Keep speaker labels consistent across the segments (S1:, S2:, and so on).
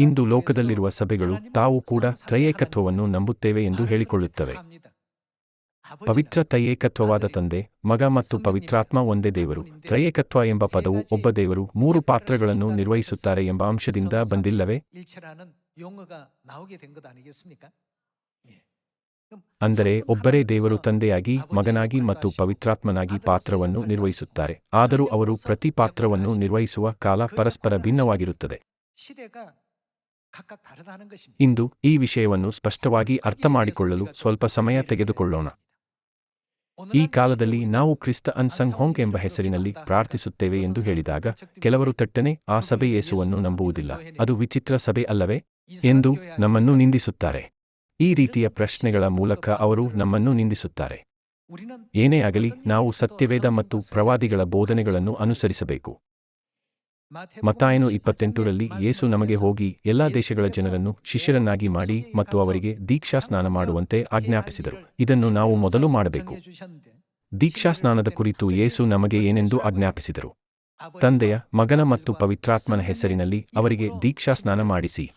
S1: ಇಂದು ಲೋಕದಲ್ಲಿರುವ ಸಭೆಗಳು ತಾವು ಕೂಡ ತ್ರಯೇಕತ್ವವನ್ನು ನಂಬುತ್ತೇವೆ ಎಂದು ಹೇಳಿಕೊಳ್ಳುತ್ತವೆ. ಪವಿತ್ರ ತ್ರಯೇಕತ್ವವಾದ ತಂದೆ, ಮಗ ಮತ್ತು ಪವಿತ್ರಾತ್ಮ ಒಂದೇ ದೇವರು, ತ್ರಯೇಕತ್ವ ಎಂಬ ಪದವು ಒಬ್ಬ ದೇವರು ಮೂರು ಪಾತ್ರಗಳನ್ನು ನಿರ್ವಹಿಸುತ್ತಾರೆ ಎಂಬ ಅಂಶದಿಂದ ಬಂದಿಲ್ಲವೇ? ಅಂದರೆ ಒಬ್ಬರೇ ದೇವರು ತಂದೆಯಾಗಿ, ಮಗನಾಗಿ ಮತ್ತು ಪವಿತ್ರಾತ್ಮನಾಗಿ ಪಾತ್ರವನ್ನು ನಿರ್ವಹಿಸುತ್ತಾರೆ. ಆದರೂ ಅವರು ಪ್ರತಿ ಪಾತ್ರವನ್ನು ನಿರ್ವಹಿಸುವ ಕಾಲ ಪರಸ್ಪರ ಭಿನ್ನವಾಗಿರುತ್ತದೆ. ಇಂದು ಈ ವಿಷಯವನ್ನು ಸ್ಪಷ್ಟವಾಗಿ ಅರ್ಥಮಾಡಿಕೊಳ್ಳಲು ಸ್ವಲ್ಪ ಸಮಯ ತೆಗೆದುಕೊಳ್ಳೋಣ. ಈ ಕಾಲದಲ್ಲಿ ನಾವು ಕ್ರಿಸ್ತ ಅನ್ಸಂಗ್ ಹೋಂಗ್ ಎಂಬ ಹೆಸರಿನಲ್ಲಿ ಪ್ರಾರ್ಥಿಸುತ್ತೇವೆ ಎಂದು ಹೇಳಿದಾಗ ಕೆಲವರು ತಟ್ಟನೆ ಆ ಸಭೆ ಯೇಸುವನ್ನು ನಂಬುವುದಿಲ್ಲ. ಅದು ವಿಚಿತ್ರ ಸಭೆ ಅಲ್ಲವೇ? ಎಂದು ನಮ್ಮನ್ನು ನಿಂದಿಸುತ್ತಾರೆ. ಈ ರೀತಿಯ ಪ್ರಶ್ನೆಗಳ ಮೂಲಕ ಅವರು ನಮ್ಮನ್ನು ನಿಂದಿಸುತ್ತಾರೆ. ಏನೇ ಆಗಲಿ ನಾವು ಸತ್ಯವೇದ ಮತ್ತು ಪ್ರವಾದಿಗಳ ಬೋಧನೆಗಳನ್ನು ಅನುಸರಿಸಬೇಕು. ಮತ್ತಾಯನು ಇಪ್ಪತ್ತೆಂಟರಲ್ಲಿ ಯೇಸು ನಮಗೆ ಹೋಗಿ ಎಲ್ಲಾ ದೇಶಗಳ ಜನರನ್ನು ಶಿಷ್ಯರನ್ನಾಗಿ ಮಾಡಿ ಮತ್ತು ಅವರಿಗೆ ದೀಕ್ಷಾ ಸ್ನಾನ ಮಾಡುವಂತೆ ಆಜ್ಞಾಪಿಸಿದರು. ಇದನ್ನು ನಾವು ಮೊದಲು ಮಾಡಬೇಕು. ದೀಕ್ಷಾ ಸ್ನಾನದ ಕುರಿತು ಯೇಸು ನಮಗೆ ಏನೆಂದು ಆಜ್ಞಾಪಿಸಿದರು. ತಂದೆಯ, ಮಗನ ಮತ್ತು ಪವಿತ್ರಾತ್ಮನ ಹೆಸರಿನಲ್ಲಿ ಅವರಿಗೆ ದೀಕ್ಷಾ ಸ್ನಾನ ಮಾಡಿಸಿ.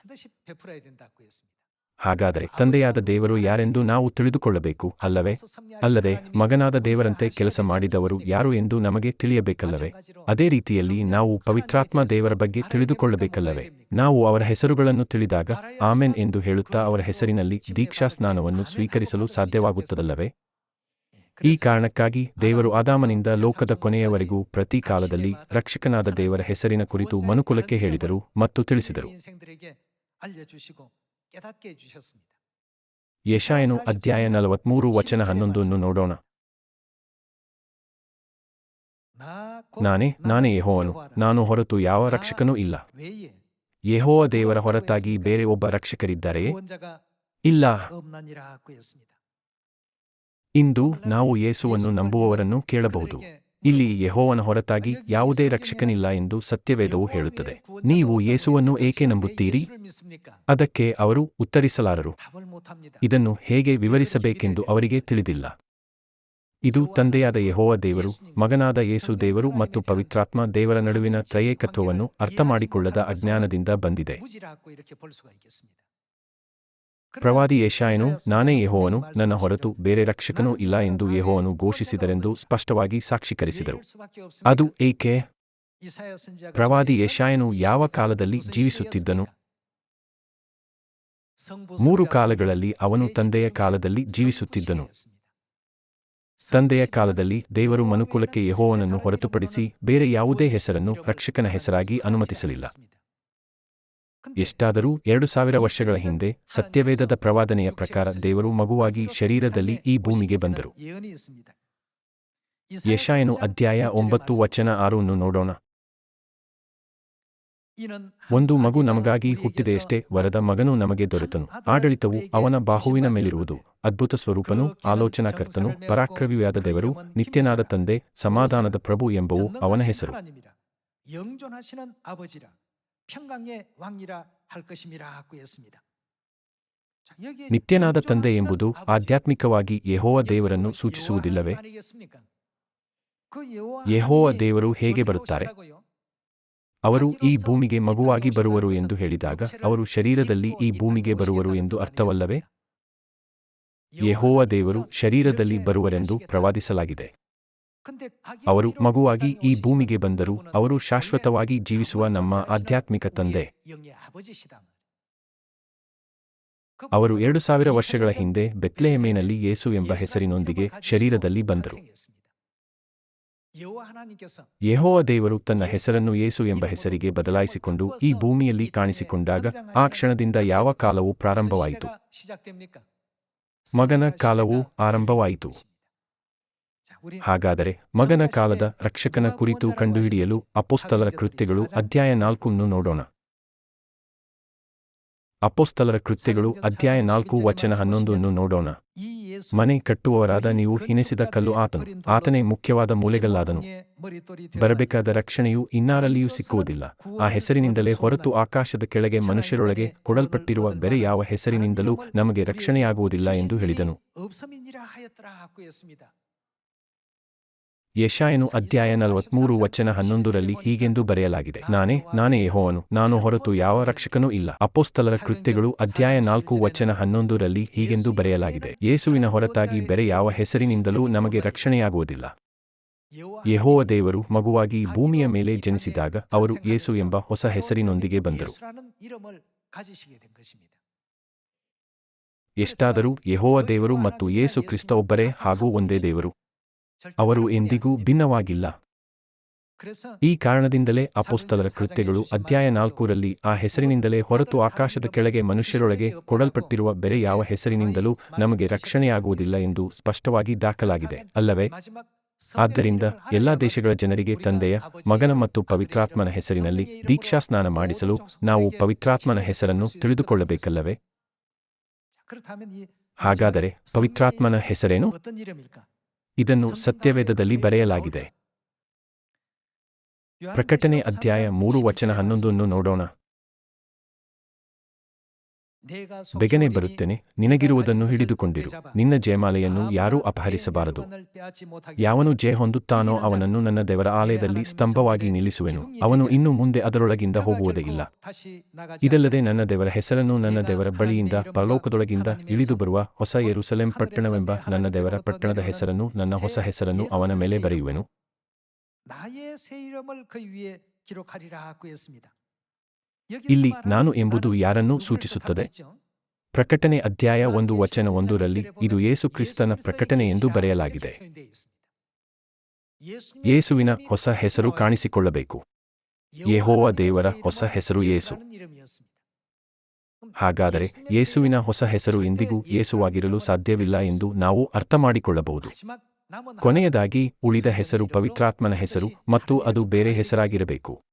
S1: ಹಾಗಾದರೆ ತಂದೆಯಾದ ದೇವರು ಯಾರೆಂದು ನಾವು ತಿಳಿದುಕೊಳ್ಳಬೇಕು, ಅಲ್ಲವೇ? ಅಲ್ಲದೆ ಮಗನಾದ ದೇವರಂತೆ ಕೆಲಸ ಮಾಡಿದವರು ಯಾರು ಎಂದು ನಮಗೆ ತಿಳಿಯಬೇಕಲ್ಲವೇ? ಅದೇ ರೀತಿಯಲ್ಲಿ ನಾವು ಪವಿತ್ರಾತ್ಮ ದೇವರ ಬಗ್ಗೆ ತಿಳಿದುಕೊಳ್ಳಬೇಕಲ್ಲವೇ? ನಾವು ಅವರ ಹೆಸರುಗಳನ್ನು ತಿಳಿದಾಗ ಆಮೆನ್ ಎಂದು ಹೇಳುತ್ತಾ ಅವರ ಹೆಸರಿನಲ್ಲಿ ದೀಕ್ಷಾ ಸ್ನಾನವನ್ನು ಸ್ವೀಕರಿಸಲು ಸಾಧ್ಯವಾಗುತ್ತದಲ್ಲವೇ? ಈ ಕಾರಣಕ್ಕಾಗಿ ದೇವರು ಆದಾಮನಿಂದ ಲೋಕದ ಕೊನೆಯವರೆಗೂ ಪ್ರತಿ ಕಾಲದಲ್ಲಿ ರಕ್ಷಕನಾದ ದೇವರ ಹೆಸರಿನ ಕುರಿತು ಮನುಕುಲಕ್ಕೆ ಹೇಳಿದರು ಮತ್ತು ತಿಳಿಸಿದರು. ಯಶಾಯನು ಅಧ್ಯಾಯ ನಲವತ್ಮೂರು ವಚನ ಹನ್ನೊಂದನ್ನು ನೋಡೋಣ. ನಾನೇ ನಾನೇ ಯಹೋವನು. ನಾನು ಹೊರತು ಯಾವ ರಕ್ಷಕನೂ ಇಲ್ಲ. ಯಹೋವ ದೇವರ ಹೊರತಾಗಿ ಬೇರೆ ಒಬ್ಬ
S2: ರಕ್ಷಕರಿದ್ದಾರೆ?
S1: ಇಲ್ಲ. ಇಂದು ನಾವು ಯೇಸುವನ್ನು ನಂಬುವವರನ್ನು ಕೇಳಬಹುದು. ಇಲ್ಲಿ ಯಹೋವನ ಹೊರತಾಗಿ ಯಾವುದೇ ರಕ್ಷಕನಿಲ್ಲ ಎಂದು ಸತ್ಯವೇದವು ಹೇಳುತ್ತದೆ. ನೀವು ಯೇಸುವನ್ನು ಏಕೆ ನಂಬುತ್ತೀರಿ? ಅದಕ್ಕೆ ಅವರು ಉತ್ತರಿಸಲಾರರು. ಇದನ್ನು ಹೇಗೆ ವಿವರಿಸಬೇಕೆಂದು ಅವರಿಗೆ ತಿಳಿದಿಲ್ಲ. ಇದು ತಂದೆಯಾದ ಯಹೋವ ದೇವರು, ಮಗನಾದ ಯೇಸು ದೇವರು ಮತ್ತು ಪವಿತ್ರಾತ್ಮ ದೇವರ ನಡುವಿನ ತ್ರಯೇಕತ್ವವನ್ನು ಅರ್ಥಮಾಡಿಕೊಳ್ಳದ ಅಜ್ಞಾನದಿಂದ ಬಂದಿದೆ. ಪ್ರವಾದಿ ಯೆಶಾಯನು, ನಾನೇ ಯೆಹೋವನು, ನನ್ನ ಹೊರತು ಬೇರೆ ರಕ್ಷಕನೂ ಇಲ್ಲ ಎಂದು ಯೆಹೋವನು ಘೋಷಿಸಿದರೆಂದು ಸ್ಪಷ್ಟವಾಗಿ ಸಾಕ್ಷೀಕರಿಸಿದರು. ಅದು ಏಕೆ? ಪ್ರವಾದಿ ಯೆಶಾಯನು ಯಾವ ಕಾಲದಲ್ಲಿ ಜೀವಿಸುತ್ತಿದ್ದನು? ಮೂರು ಕಾಲಗಳಲ್ಲಿ ಅವನು ತಂದೆಯ ಕಾಲದಲ್ಲಿ ಜೀವಿಸುತ್ತಿದ್ದನು. ತಂದೆಯ ಕಾಲದಲ್ಲಿ ದೇವರು ಮನುಕುಲಕ್ಕೆ ಯೆಹೋವನನ್ನು ಹೊರತುಪಡಿಸಿ ಬೇರೆ ಯಾವುದೇ ಹೆಸರನ್ನು ರಕ್ಷಕನ ಹೆಸರಾಗಿ ಅನುಮತಿಸಲಿಲ್ಲ. ಎಷ್ಟಾದರೂ ಎರಡು ಸಾವಿರ ವರ್ಷಗಳ ಹಿಂದೆ ಸತ್ಯವೇದದ ಪ್ರವಾದನೆಯ ಪ್ರಕಾರ ದೇವರು ಮಗುವಾಗಿ ಶರೀರದಲ್ಲಿ ಈ ಭೂಮಿಗೆ ಬಂದರು. ಯಶಾಯನು ಅಧ್ಯಾಯ ಒಂಬತ್ತು ವಚನ ಆರನ್ನು ನೋಡೋಣ. ಒಂದು ಮಗು ನಮಗಾಗಿ ಹುಟ್ಟಿದೆಯಷ್ಟೇ ವರದ ಮಗನು ನಮಗೆ ದೊರೆತನು. ಆಡಳಿತವು ಅವನ ಬಾಹುವಿನ ಮೇಲಿರುವುದು. ಅದ್ಭುತ ಸ್ವರೂಪನು, ಆಲೋಚನಾಕರ್ತನು, ಪರಾಕ್ರವಿಯಾದ ದೇವರು, ನಿತ್ಯನಾದ ತಂದೆ, ಸಮಾಧಾನದ ಪ್ರಭು ಎಂಬವು ಅವನ ಹೆಸರು. ನಿತ್ಯನಾದ ತಂದೆ ಎಂಬುದು ಆಧ್ಯಾತ್ಮಿಕವಾಗಿ ಯಹೋವ ದೇವರನ್ನು ಸೂಚಿಸುವುದಿಲ್ಲವೇ ಯಹೋವ ದೇವರು ಹೇಗೆ ಬರುತ್ತಾರೆ ಅವರು ಈ ಭೂಮಿಗೆ ಮಗುವಾಗಿ ಬರುವರು ಎಂದು ಹೇಳಿದಾಗ ಅವರು ಶರೀರದಲ್ಲಿ ಈ ಭೂಮಿಗೆ ಬರುವರು ಎಂದು ಅರ್ಥವಲ್ಲವೇ? ಯಹೋವ ದೇವರು ಶರೀರದಲ್ಲಿ ಬರುವರೆಂದು ಪ್ರವಾದಿಸಲಾಗಿದೆ. ಅವರು ಮಗುವಾಗಿ ಈ ಭೂಮಿಗೆ ಬಂದರು ಅವರು ಶಾಶ್ವತವಾಗಿ ಜೀವಿಸುವ ನಮ್ಮ ಆಧ್ಯಾತ್ಮಿಕ ತಂದೆ. ಅವರು ಎರಡು ಸಾವಿರ ವರ್ಷಗಳ ಹಿಂದೆ ಬೆತ್ಲೆಹೆಮೇನಲ್ಲಿ ಯೇಸು ಎಂಬ ಹೆಸರಿನೊಂದಿಗೆ ಶರೀರದಲ್ಲಿ ಬಂದರು.
S2: ಯಹೋವ
S1: ದೇವರು ತನ್ನ ಹೆಸರನ್ನು ಯೇಸು ಎಂಬ ಹೆಸರಿಗೆ ಬದಲಾಯಿಸಿಕೊಂಡು ಈ ಭೂಮಿಯಲ್ಲಿ ಕಾಣಿಸಿಕೊಂಡಾಗ ಆ ಕ್ಷಣದಿಂದ ಯಾವ ಕಾಲವು ಪ್ರಾರಂಭವಾಯಿತು. ಮಗನ ಕಾಲವು ಆರಂಭವಾಯಿತು. ಹಾಗಾದರೆ ಮಗನ ಕಾಲದ ರಕ್ಷಕನ ಕುರಿತು ಕಂಡುಹಿಡಿಯಲು ಅಪೋಸ್ತಲರ ಕೃತ್ಯಗಳು ಅಧ್ಯಾಯ ನಾಲ್ಕನ್ನು ನೋಡೋಣ. ಅಪೋಸ್ತಲರ ಕೃತ್ಯಗಳು ಅಧ್ಯಾಯ ನಾಲ್ಕು ವಚನ ಹನ್ನೊಂದನ್ನು ನೋಡೋಣ. ಮನೆ ಕಟ್ಟುವವರಾದ ನೀವು ಹಿಣಿಸಿದ ಕಲ್ಲು ಆತನು. ಆತನೇ ಮುಖ್ಯವಾದ ಮೂಲೆಗಲ್ಲಾದನು. ಬರಬೇಕಾದ ರಕ್ಷಣೆಯು ಇನ್ನಾರಲ್ಲಿಯೂ ಸಿಕ್ಕುವುದಿಲ್ಲ. ಆ ಹೆಸರಿನಿಂದಲೇ ಹೊರತು ಆಕಾಶದ ಕೆಳಗೆ ಮನುಷ್ಯರೊಳಗೆ ಕೊಡಲ್ಪಟ್ಟಿರುವ ಬೆರೆ ಯಾವ ಹೆಸರಿನಿಂದಲೂ ನಮಗೆ ರಕ್ಷಣೆಯಾಗುವುದಿಲ್ಲ ಎಂದು ಹೇಳಿದನು. ಯಶಾಯನು ಅಧ್ಯಾಯ ನಲವತ್ಮೂರು ವಚನ ಹನ್ನೊಂದರಲ್ಲಿ ಹೀಗೆಂದು ಬರೆಯಲಾಗಿದೆ. ನಾನೇ ನಾನೇ ಯಹೋವನು, ನಾನು ಹೊರತು ಯಾವ ರಕ್ಷಕನೂ ಇಲ್ಲ. ಅಪೋಸ್ತಲರ ಕೃತ್ಯಗಳು ಅಧ್ಯಾಯ ನಾಲ್ಕು ವಚನ ಹನ್ನೊಂದರಲ್ಲಿ ಹೀಗೆಂದು ಬರೆಯಲಾಗಿದೆ. ಯೇಸುವಿನ ಹೊರತಾಗಿ ಬೇರೆ ಯಾವ ಹೆಸರಿನಿಂದಲೂ ನಮಗೆ ರಕ್ಷಣೆಯಾಗುವುದಿಲ್ಲ. ಯಹೋವ ದೇವರು ಮಗುವಾಗಿ ಭೂಮಿಯ ಮೇಲೆ ಜನಿಸಿದಾಗ ಅವರು ಯೇಸು ಎಂಬ ಹೊಸ ಹೆಸರಿನೊಂದಿಗೆ ಬಂದರು. ಎಷ್ಟಾದರೂ ಯಹೋವ ದೇವರು ಮತ್ತು ಯೇಸು ಕ್ರಿಸ್ತ ಒಬ್ಬರೇ ಹಾಗೂ ಒಂದೇ ದೇವರು. ಅವರು ಎಂದಿಗೂ ಭಿನ್ನವಾಗಿಲ್ಲ. ಈ ಕಾರಣದಿಂದಲೇ ಅಪೋಸ್ತಲರ ಕೃತ್ಯಗಳು ಅಧ್ಯಾಯ ನಾಲ್ಕೂರಲ್ಲಿ ಆ ಹೆಸರಿನಿಂದಲೇ ಹೊರತು ಆಕಾಶದ ಕೆಳಗೆ ಮನುಷ್ಯರೊಳಗೆ ಕೊಡಲ್ಪಟ್ಟಿರುವ ಬೆರೆ ಯಾವ ಹೆಸರಿನಿಂದಲೂ ನಮಗೆ ರಕ್ಷಣೆಯಾಗುವುದಿಲ್ಲ ಎಂದು ಸ್ಪಷ್ಟವಾಗಿ ದಾಖಲಾಗಿದೆ. ಅಲ್ಲವೇ? ಆದ್ದರಿಂದ ಎಲ್ಲಾ ದೇಶಗಳ ಜನರಿಗೆ ತಂದೆಯ ಮಗನ ಮತ್ತು ಪವಿತ್ರಾತ್ಮನ ಹೆಸರಿನಲ್ಲಿ ದೀಕ್ಷಾ ಸ್ನಾನ ಮಾಡಿಸಲು ನಾವು ಪವಿತ್ರಾತ್ಮನ ಹೆಸರನ್ನು ತಿಳಿದುಕೊಳ್ಳಬೇಕಲ್ಲವೇ? ಹಾಗಾದರೆ ಪವಿತ್ರಾತ್ಮನ ಹೆಸರೇನು? ಇದನ್ನು ಸತ್ಯವೇದದಲ್ಲಿ ಬರೆಯಲಾಗಿದೆ. ಪ್ರಕಟಣೆ ಅಧ್ಯಾಯ ಮೂರು ವಚನ ಹನ್ನೊಂದನ್ನು ನೋಡೋಣ. ಬೇಗನೆ ಬರುತ್ತೇನೆ. ನಿನಗಿರುವುದನ್ನು ಹಿಡಿದುಕೊಂಡಿರು. ನಿನ್ನ ಜಯಮಾಲೆಯನ್ನು ಯಾರೂ ಅಪಹರಿಸಬಾರದು. ಯಾವನು ಜಯ ಹೊಂದುತ್ತಾನೋ ಅವನನ್ನು ನನ್ನ ದೇವರ ಆಲಯದಲ್ಲಿ ಸ್ತಂಭವಾಗಿ ನಿಲ್ಲಿಸುವೆನು. ಅವನು ಇನ್ನು ಮುಂದೆ ಅದರೊಳಗಿಂದ ಹೋಗುವುದೇ ಇಲ್ಲ ಇದಲ್ಲದೆ ನನ್ನ ದೇವರ ಹೆಸರನ್ನು ನನ್ನ ದೇವರ ಬಳಿಯಿಂದ ಪರಲೋಕದೊಳಗಿಂದ ಇಳಿದು ಬರುವ ಹೊಸ ಯರುಸಲೆಂ ಪಟ್ಟಣವೆಂಬ ನನ್ನ ದೇವರ ಪಟ್ಟಣದ ಹೆಸರನ್ನು ನನ್ನ ಹೊಸ ಹೆಸರನ್ನು ಅವನ ಮೇಲೆ ಬರೆಯುವೆನು. ಇಲ್ಲಿ ನಾನು ಎಂಬುದು ಯಾರನ್ನೂ ಸೂಚಿಸುತ್ತದೆ? ಪ್ರಕಟಣೆ ಅಧ್ಯಾಯ ಒಂದು ವಚನ ಒಂದರಲ್ಲಿ ಇದು ಯೇಸು ಕ್ರಿಸ್ತನ ಪ್ರಕಟಣೆ ಎಂದು ಬರೆಯಲಾಗಿದೆ. ಯೇಸುವಿನ ಹೊಸ ಹೆಸರು ಕಾಣಿಸಿಕೊಳ್ಳಬೇಕು. ಯೆಹೋವ ದೇವರ ಹೊಸ ಹೆಸರು ಯೇಸು. ಹಾಗಾದರೆ ಯೇಸುವಿನ ಹೊಸ ಹೆಸರು ಎಂದಿಗೂ ಯೇಸುವಾಗಿರಲು ಸಾಧ್ಯವಿಲ್ಲ ಎಂದು ನಾವು ಅರ್ಥ ಮಾಡಿಕೊಳ್ಳಬಹುದು ಕೊನೆಯದಾಗಿ ಉಳಿದ ಹೆಸರು ಪವಿತ್ರಾತ್ಮನ ಹೆಸರು ಮತ್ತು ಅದು ಬೇರೆ ಹೆಸರಾಗಿರಬೇಕು.